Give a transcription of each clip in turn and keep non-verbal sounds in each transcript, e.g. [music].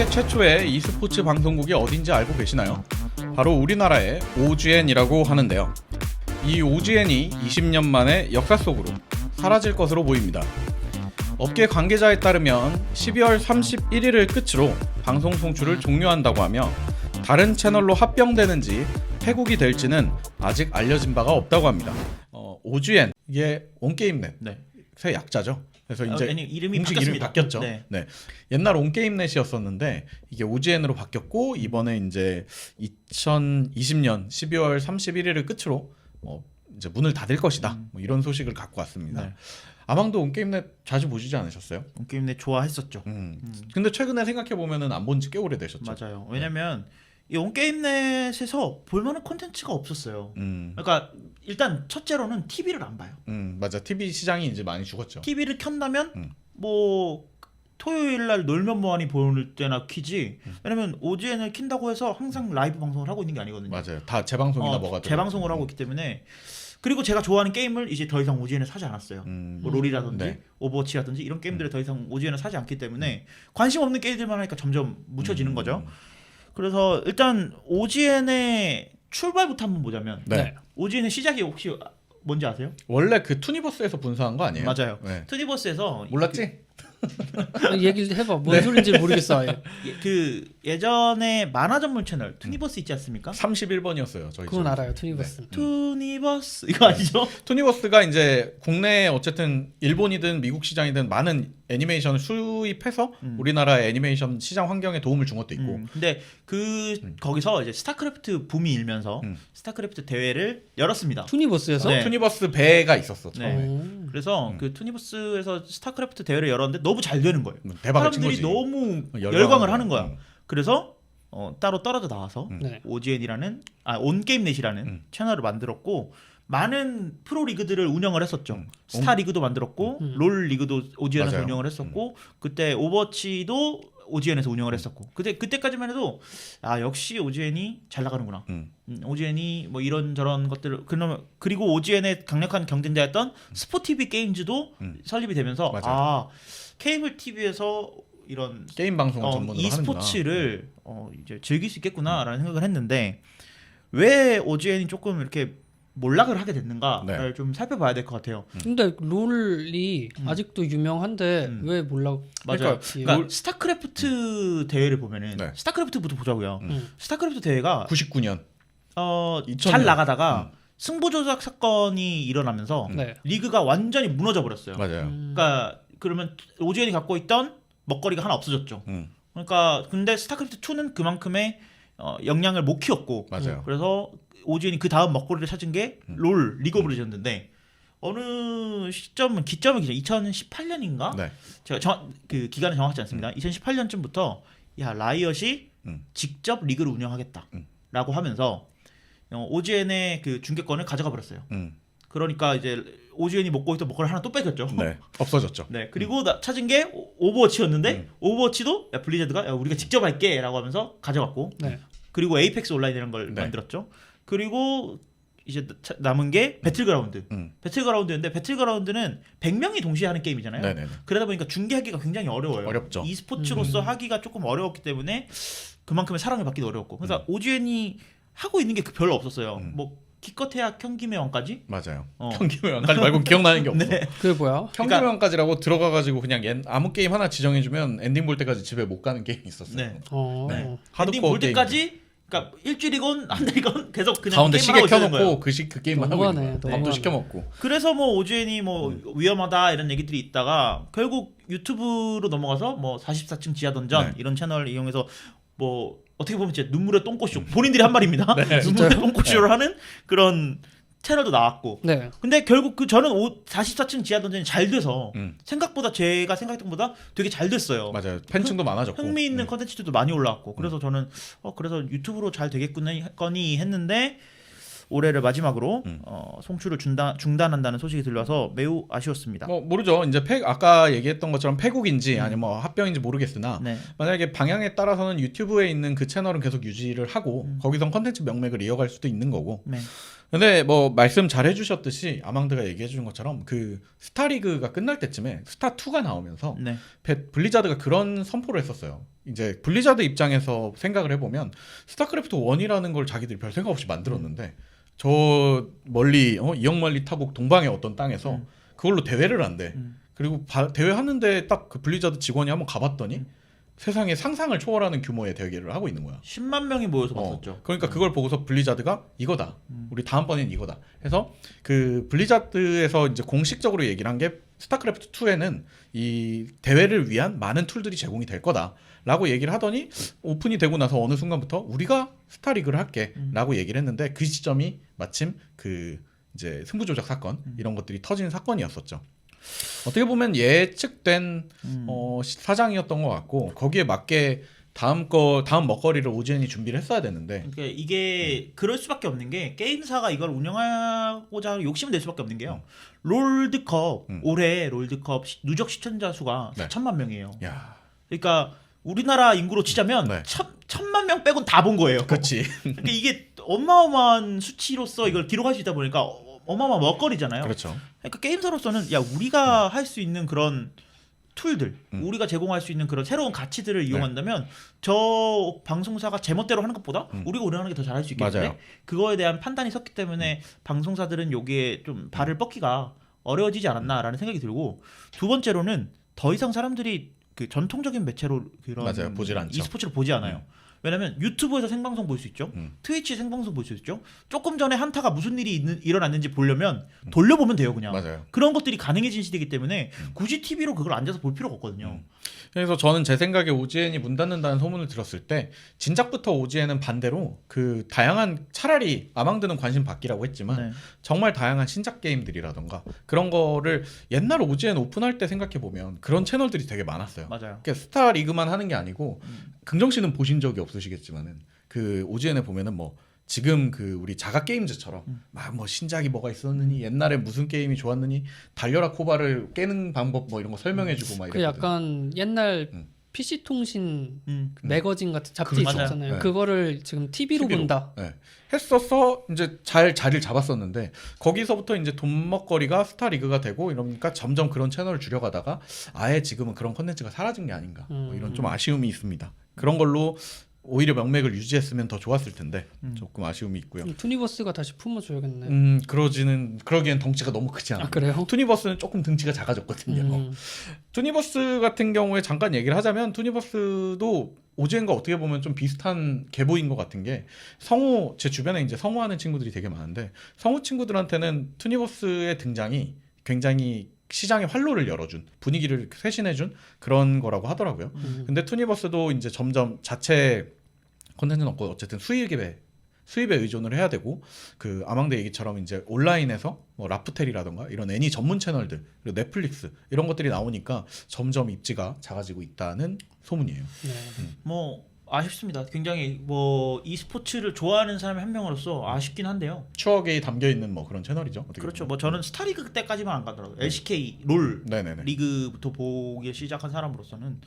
세계 최초의 e스포츠 방송국이 어딘지 알고 계시나요? 바로 우리나라의 OGN이라고 하는데요. 이 OGN이 20년 만에 역사 속으로 사라질 것으로 보입니다. 업계 관계자에 따르면 12월 31일을 끝으로 방송 송출을 종료한다고 하며 다른 채널로 합병되는지 폐국이 될지는 아직 알려진 바가 없다고 합니다. 어, OGN 이게 온게임넷 네. 의 약자죠. 그래서 이제 어, 아니, 이름이 공식 바뀌었습니다. 이름이 바뀌었죠. 네. 네. 옛날 온게임넷이었었는데 이게 OGN으로 바뀌었고 이번에 이제 2020년 12월 31일을 끝으로 어, 이제 문을 닫을 것이다. 뭐 이런 소식을 갖고 왔습니다. 네. 아망도 온게임넷 자주 보시지 않으셨어요? 게임 내 좋아했었죠. 음. 근데 최근에 생각해 보면은 안 본 지 꽤 오래되셨죠. 맞아요. 왜냐면 이 온게임넷에서 볼만한 콘텐츠가 없었어요. 음. 그러니까 일단 첫째로는 TV를 안 봐요. 음, 맞아. TV 시장이 이제 많이 죽었죠. TV를 켠다면 음. 뭐 토요일 날 놀면 뭐하니 볼 때나 키지. 음. 왜냐면 OGN을 킨다고 해서 항상 라이브 방송을 하고 있는 게 아니거든요. 맞아요. 다 재방송이나 어, 뭐가 재방송을 들어가죠. 하고 있기 때문에 그리고 제가 좋아하는 게임을 이제 더 이상 OGN에 사지 않았어요. 음. 뭐 롤이라든지 네. 오버워치라든지 이런 게임들을 더 이상 오지에는 사지 않기 때문에 관심 없는 게임들만 하니까 점점 묻혀지는 음. 거죠. 그래서 일단 오지엔의 출발부터 한번 보자면 네. 오지엔의 시작이 혹시 뭔지 아세요? 원래 그 투니버스에서 분사한 거 아니에요? 맞아요. 네. 투니버스에서 몰랐지? 어, 얘기를 해봐. 뭔 소리인지 모르겠어. 아예. 예- 그 예전에 만화 전문 채널 투니버스 있지 않습니까? 31번이었어요. 저희 그건 집은. 알아요. 투니버스. 투니버스 이거 아니죠? 투니버스가 이제 국내에 어쨌든 일본이든 미국 시장이든 많은 애니메이션을 수입해서 음. 우리나라 애니메이션 시장 환경에 도움을 준 것도 있고 음, 근데 그 음. 거기서 이제 스타크래프트 붐이 일면서 음. 스타크래프트 대회를 열었습니다. 투니버스에서? 네. 투니버스 배가 있었어. 네. 처음에. 오. 그래서 음. 그 투니버스에서 스타크래프트 대회를 열었는데 너무 잘 되는 거예요. 음, 대박을 친 사람들이 거지. 너무 열광. 열광을 하는 거야. 음. 그래서 어, 따로 떨어져 나와서 음. 네. OGN이라는 아 온게임넷이라는 음. 채널을 만들었고 많은 프로 리그들을 운영을 했었죠. 음. 스타 리그도 만들었고 음. 롤 리그도 OGN에서 맞아요. 음. 운영을 했었고 그때 오버워치도 OGN에서 운영을 했었고 그때 그때까지만 해도 아 역시 OGN이 잘 나가는구나. 음. 음, OGN이 뭐 이런 저런 것들을 그러면 그리고 OGN의 강력한 경쟁자였던 스포티비 게임즈도 음. 설립이 되면서 맞아요. 아 케이블 TV에서 이런 게임 방송을 어, 전문으로 하는구나. e스포츠를 어, 이제 즐길 수 있겠구나라는 생각을 했는데 왜 OGN이 조금 이렇게 몰락을 하게 됐는가를 네. 좀 살펴봐야 될 것 같아요. 근데 롤이 음. 아직도 유명한데 음. 왜 몰라? 맞아요. 그러니까 그러니까 롤- 스타크래프트 대회를 보면은 네. 스타크래프트부터 보자고요. 음. 스타크래프트 대회가 99년. 어, 2000년. 잘 나가다가 음. 승부 조작 사건이 일어나면서 네. 리그가 완전히 무너져 버렸어요. 맞아요. 음. 그러니까 그러면 오지엔이 갖고 있던 먹거리가 하나 없어졌죠. 음. 그러니까 근데 스타크래프트 2는 그만큼의 어, 역량을 못 키웠고 맞아요. 그래서 오지엔이 그 다음 먹거리를 찾은 게 음. 롤 리그 오브 레전드인데 어느 시점은 기점은 기죠 2018년인가 네. 제가 정, 그 기간은 정확하지 않습니다. 2018년쯤부터 야 라이엇이 음. 직접 리그를 운영하겠다라고 음. 하면서 어, 오지엔의 그 중계권을 가져가 버렸어요. 음. 그러니까 이제 오지엔이 먹고 있던 먹거리 하나 또 뺏겼죠. 네. 없어졌죠. 네, 그리고 나- 찾은 게 오- 오버워치였는데 음. 오버워치도 야, 블리자드가 야, 우리가 직접 할게라고 하면서 가져갔고 네. 그리고 에이펙스 온라인이라는 걸 네. 만들었죠. 그리고 이제 차- 남은 게 배틀그라운드. 음. 배틀그라운드인데 배틀그라운드는 100명이 동시에 하는 게임이잖아요. 네네. 그러다 보니까 중계하기가 굉장히 어려워요. 어렵죠. e스포츠로서 음. 하기가 조금 어려웠기 때문에 그만큼의 사랑을 받기도 어려웠고. 그래서 음. 오지엔이 하고 있는 게그 별로 없었어요. 음. 뭐 기껏해야 경기의 왕까지. 맞아요. 어. 경기의 왕까지 말고 기억나는 게 없어. 네. 그게 뭐야? 경기의 왕까지라고 들어가가지고 그냥 옛- 아무 게임 하나 지정해주면 엔딩 볼 때까지 집에 못 가는 게임이 있었어요. 네. 어. 네. 엔딩 볼. 때까지 그러니까 일주일이건 한 달이건 계속 그냥 가운데 시계 거예요. 켜놓고 그, 시, 그 게임만 하고 너무하네, 있는. 너무하네. 밥도 시켜 먹고. 그래서 뭐 오주엔이 뭐 음. 위험하다 이런 얘기들이 있다가 결국 유튜브로 넘어가서 뭐 44층 지하 던전 네. 이런 채널을 이용해서 뭐 어떻게 보면 진짜 눈물의 똥꼬쇼 본인들이 한 말입니다. 네. [laughs] 눈물의 똥꼬쇼를 하는 그런 채널도 나왔고 네. 근데 결국 그 저는 오- 44층 지하 던전이 잘 돼서 음. 생각보다 제가 생각했던 것보다 되게 잘 됐어요. 맞아요. 팬층도 많아졌고. 흥미 있는 음. 컨텐츠들도 많이 올라왔고 그래서 저는 어 그래서 유튜브로 잘 되겠거니 했는데 올해를 마지막으로 음. 어, 송출을 중단 중단한다는 소식이 들려서 매우 아쉬웠습니다. 뭐 모르죠. 이제 폐 아까 얘기했던 것처럼 폐국인지 아니면 뭐 합병인지 모르겠으나 네. 만약에 방향에 따라서는 유튜브에 있는 그 채널은 계속 유지를 하고 음. 거기선 컨텐츠 명맥을 이어갈 수도 있는 거고. 네. 근데 뭐 말씀 잘 해주셨듯이 아망드가 얘기해 주는 것처럼 그 스타리그가 끝날 때쯤에 스타 2가 나오면서 네. 배- 블리자드가 그런 선포를 했었어요. 이제 블리자드 입장에서 생각을 해보면 스타크래프트 1이라는 걸 자기들이 별 생각 없이 만들었는데 저 멀리 어, 이억 멀리 타국 동방의 어떤 땅에서 음. 그걸로 대회를 한대. 음. 그리고 바- 대회 하는데 딱 그 블리자드 직원이 한번 가봤더니 음. 세상에 상상을 초월하는 규모의 대회를 하고 있는 거야. 10만 명이 모여서 어, 봤었죠. 그러니까 그걸 보고서 블리자드가 이거다. 음. 우리 다음번엔 이거다. 해서 그 블리자드에서 이제 공식적으로 얘기를 한 게 스타크래프트 2에는 이 대회를 위한 많은 툴들이 제공이 될 거다 라고 얘기를 하더니 오픈이 되고 나서 어느 순간부터 우리가 스타리그를 할게라고 얘기를 했는데 그 시점이 마침 그 이제 승부 조작 사건 이런 것들이 터진 사건이었었죠. 어떻게 보면 예측된 음. 어, 시- 사장이었던 것 같고 거기에 맞게 다음 거 다음 먹거리를 오지엔이 준비를 했어야 되는데 그러니까 이게 그럴 수밖에 없는 게 게임사가 이걸 운영하고자 욕심을 낼 수밖에 없는 게요. 롤드컵 음. 올해 롤드컵 시- 누적 시청자 수가 네. 4천만 명이에요. 야, 그러니까 우리나라 인구로 치자면 네. 천, 천만 명 빼곤 다 본 거예요. 그렇지. [laughs] 그러니까 이게 어마어마한 수치로서 이걸 기록할 수 있다 보니까 어- 어마어마한 먹거리잖아요. 그렇죠. 그러니까 게임사로서는 야 우리가 할 수 있는 그런 툴들, 음. 우리가 제공할 수 있는 그런 새로운 가치들을 이용한다면 저 방송사가 제멋대로 하는 것보다 음. 우리가 운영하는 게 더 잘할 수 있겠는데 맞아요. 음. 그거에 대한 판단이 섰기 때문에 방송사들은 여기에 좀 발을 뻗기가 어려워지지 않았나라는 생각이 들고 두 번째로는 더 이상 사람들이 그 전통적인 매체로 그런 맞아요. 보질 않죠. e스포츠를 보지 않아요. 왜냐면 유튜브에서 생방송 볼 수 있죠. 음. 트위치 생방송 볼 수 있죠. 조금 전에 한타가 무슨 일이 있는, 일어났는지 보려면 돌려보면 돼요, 그냥. 맞아요. 그런 것들이 가능해진 시대이기 때문에 굳이 TV로 그걸 앉아서 볼 필요가 없거든요. 음. 그래서 저는 제 생각에 오지엔이 문 닫는다는 소문을 들었을 때 진작부터 오지엔은 반대로 그 다양한 차라리 아망드는 관심 받기라고 했지만 네. 정말 다양한 신작 게임들이라던가 그런 거를 옛날 오지엔 오픈할 때 생각해 보면 그런 채널들이 되게 많았어요. 맞아요. 그러니까 스타 리그만 하는 게 아니고 음. 긍정 씨는 보신 적이 없 으시겠지만은 그 오지엔에 보면은 뭐 지금 그 우리 자가 게임즈처럼 음. 막뭐 신작이 뭐가 있었느니 옛날에 무슨 게임이 좋았느니 달려라 코바를 깨는 방법 뭐 이런 거 설명해주고 막 그 이랬거든. 약간 옛날 음. PC 통신 음. 매거진 같은 잡지 그- 맞아요. 있었잖아요. 네. 그거를 지금 TV로, TV로. 본다. 네. 했었어 이제 잘 자리를 잡았었는데 거기서부터 이제 돈먹거리가 스타 리그가 되고 이러니까 점점 그런 채널을 줄여가다가 아예 지금은 그런 컨텐츠가 사라진 게 아닌가 뭐 이런 좀 음. 아쉬움이 있습니다. 그런 걸로 오히려 명맥을 유지했으면 더 좋았을 텐데 음. 조금 아쉬움이 있고요. 음, 투니버스가 다시 품어줘야겠네. 음 그러지는 그러기엔 덩치가 너무 크지 않아. 아 그래요? 투니버스는 조금 등치가 작아졌거든요. 음, 투니버스 같은 경우에 잠깐 얘기를 하자면 투니버스도 오지엔과 어떻게 보면 좀 비슷한 계보인 것 같은 게 성우 제 주변에 이제 성우하는 친구들이 되게 많은데 성우 친구들한테는 투니버스의 등장이 굉장히 시장의 활로를 열어준 분위기를 쇄신해준 그런 거라고 하더라고요. 음. 근데 투니버스도 이제 점점 자체 콘텐츠는 없고 어쨌든 수익에 수입에 의존을 해야 되고 그 아망드 얘기처럼 이제 온라인에서 뭐 라프텔이라던가 이런 애니 전문 채널들 그리고 넷플릭스 이런 것들이 나오니까 점점 입지가 작아지고 있다는 소문이에요. 네. 뭐 아쉽습니다. 굉장히 뭐 e스포츠를 좋아하는 사람의 한 명으로서 아쉽긴 한데요. 추억이 담겨 있는 뭐 그런 채널이죠. 그렇죠. 보면. 뭐 저는 스타리그 때까지만 안 가더라고요. LCK 롤 네네네. 리그부터 보기 시작한 사람으로서는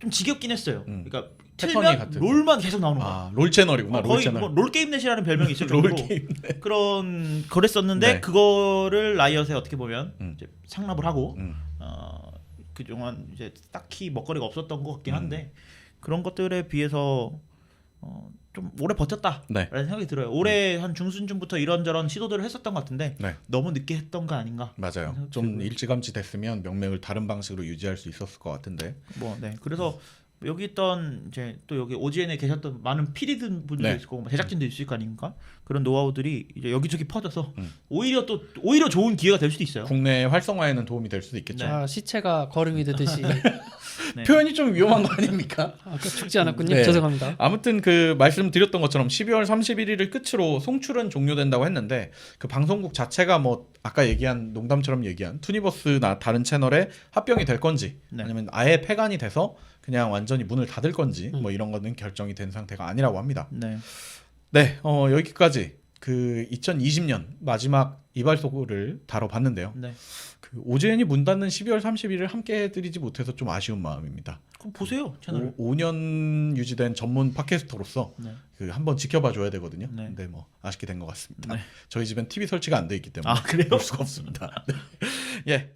좀 지겹긴 했어요. 음. 그러니까 틀면 같은. 롤만 계속 나오는 거야. 아 롤 채널이구나. 어, 롤 거의 채널. 뭐 롤게임넷이라는 별명이 있을 [laughs] 롤 정도로 게임. 그런 그랬었는데 네. 그거를 라이엇에 어떻게 보면 음. 이제 상납을 하고 음. 어, 그동안 이제 딱히 먹거리가 없었던 것 같긴 음. 한데 그런 것들에 비해서 어, 좀 오래 버텼다라는 네. 생각이 들어요. 올해 한 중순쯤부터 이런저런 시도들을 했었던 것 같은데 네. 너무 늦게 했던 거 아닌가? 맞아요. 좀. 일찌감치 됐으면 명맥을 다른 방식으로 유지할 수 있었을 것 같은데. 뭐 네. 그래서 여기 있던 이제 또 여기 오지엔에 계셨던 많은 피디들 분들도 네. 있을 거고 뭐 제작진도 있을 거 아닙니까? 그런 노하우들이 이제 여기저기 퍼져서 음. 오히려 또 오히려 좋은 기회가 될 수도 있어요. 국내 활성화에는 도움이 될 수도 있겠죠. 네. 아, 시체가 걸음이 되듯이 [laughs] 네. 표현이 좀 위험한 거 아닙니까? 아, 그 죽지 않았군요. 네. 죄송합니다. 아무튼 그 말씀드렸던 것처럼 12월 31일을 끝으로 송출은 종료된다고 했는데 그 방송국 자체가 뭐 아까 얘기한 농담처럼 얘기한 투니버스나 다른 채널에 합병이 될 건지 네. 아니면 아예 폐간이 돼서 그냥 완전히 문을 닫을 건지 음. 뭐 이런 거는 결정이 된 상태가 아니라고 합니다. 네. 네, 어, 여기까지 그 2020년 마지막 이발소를 다뤄봤는데요. 네. 그 오제엔이 문 닫는 12월 30일을 함께 해드리지 못해서 좀 아쉬운 마음입니다. 그럼 보세요 채널. 오, 5년 유지된 전문 팟캐스터로서 네. 그 한번 지켜봐 줘야 되거든요. 네. 근데 뭐 아쉽게 된 것 같습니다. 네. 저희 집엔 TV 설치가 안 돼 있기 때문에 아 그래요? 볼 수가 없습니다. [laughs] 네. 예,